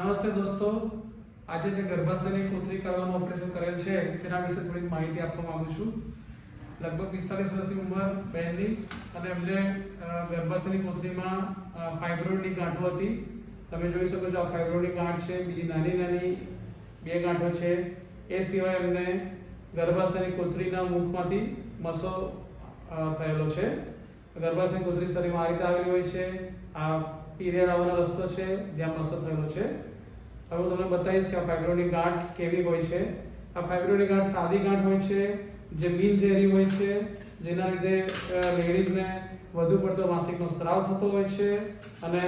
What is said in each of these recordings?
નમસ્તે દોસ્તો. આજે જે ગર્ભાશયની કોથળી કરવાનું ઓપરેશન કરેલ છે, તેના વિશે થોડીક માહિતી આપવા માંગુ છું. લગભગ પિસ્તાલીસ વર્ષની ઉંમર બહેનની અને એમને ગર્ભાશયની કોથળીમાં ફાઇબ્રોઇડની ગાંઠો હતી. તમે જોઈ શકો છો આ ફાઇબ્રોઇડની ગાંઠ છે, બીજી નાની નાની બે ગાંઠો છે. એ સિવાય એમને ગર્ભાશયની કોથળીના મુખમાંથી મસો થયેલો છે. ગર્ભાશયની કોથળી શરીરમાં આ રીતે આવેલી હોય છે. આ પીરિયડ આવવાનો રસ્તો છે જ્યાં મસો થયેલો છે. હવે તમને બતાવીશ કે આ ફાઇબ્રોની ગાંઠ કેવી હોય છે. આ ફાઇબ્રોની ગાંઠ સાદી ગાંઠ હોય છે, જે બિનઝેરી હોય છે, જેના લીધે લેડીઝને વધુ પડતો માસિકનો સ્ત્રાવ થતો હોય છે અને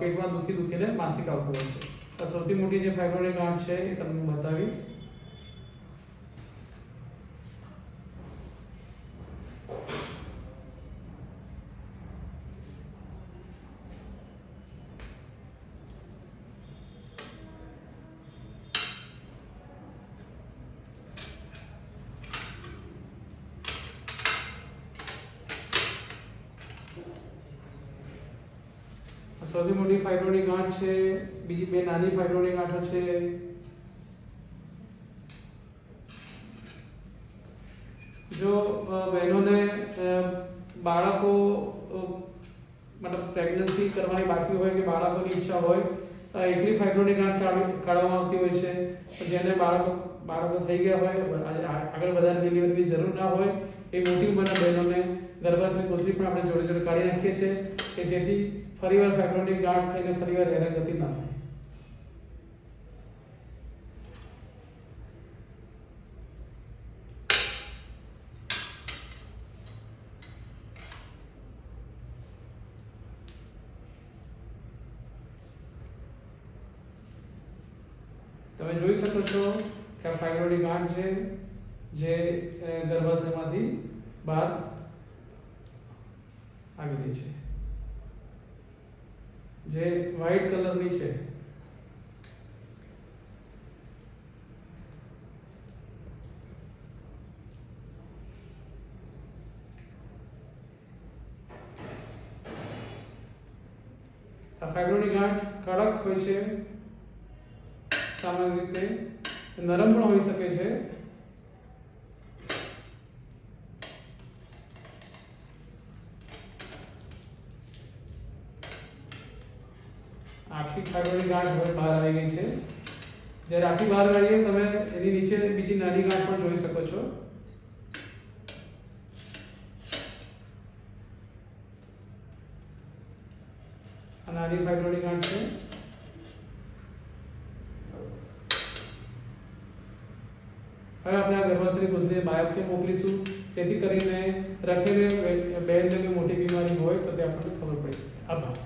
પેટમાં દુખી દુખીને માસિક આવતું હોય છે. સૌથી મોટી જે ફાઇબ્રોની ગાંઠ છે એ તમને બતાવીશ. સૌથી મોટી ફાઇબ્રોઇડની ગાંઠ છે, બીજી બે નાની ફાઇબ્રોઇડની ગાંઠો છે. જો બહેનોને બાળકો મતલબ પ્રેગ્નન્સી કરવાની બાકી હોય કે બાળકોની ઈચ્છા હોય એકલી ફાઇબ્રોની ગાંઠ કાઢવી- કાઢવામાં આવતી હોય છે. જેને બાળકો બાળકો થઈ ગયા હોય આગળ વધારે ડિલિવરીની જરૂર ના હોય, એ મોટી ઉંમરના બહેનોને ગર્ભાશયની કોથળી પણ આપણે જોડે જોડે કાઢી નાખીએ છીએ કે જેથી ફરીવાર ફાઇબ્રોની ગાંઠ થઈને ફરીવાર હેરાનગતિ ના થાય. તમે જોઈ શકો છો કે આ ફાઇબ્રોઇડની ગાંઠ છે, જે ગર્ભાશયમાંથી બહાર આવી રહી છે. જે વ્હાઇટ કલરની છે. આ ફાઇબ્રોની ગાંઠ કડક હોય છે. સામાન્ય રીતે. નરમ પણ હોઈ શકે છે. આખી ફાઇબ્રોઇડની ગાંઠ હવે બહાર આવી ગઈ છે. જ્યારે આખી બહાર આવીએ તમે એની નીચે બીજી નાની ગાંઠ પણ જોઈ શકો છો. આ નાની ફાઇબ્રોઇડની ગાંઠ છે. હવે આપણે આ ગર્ભાશયની કોથળીને બાયોપ્સી મોકલીશું. જેથી કરીને રખેલી બેનને મોટી બીમારી હોય તો તે આપણને ખબર પડી શકે. આભાર.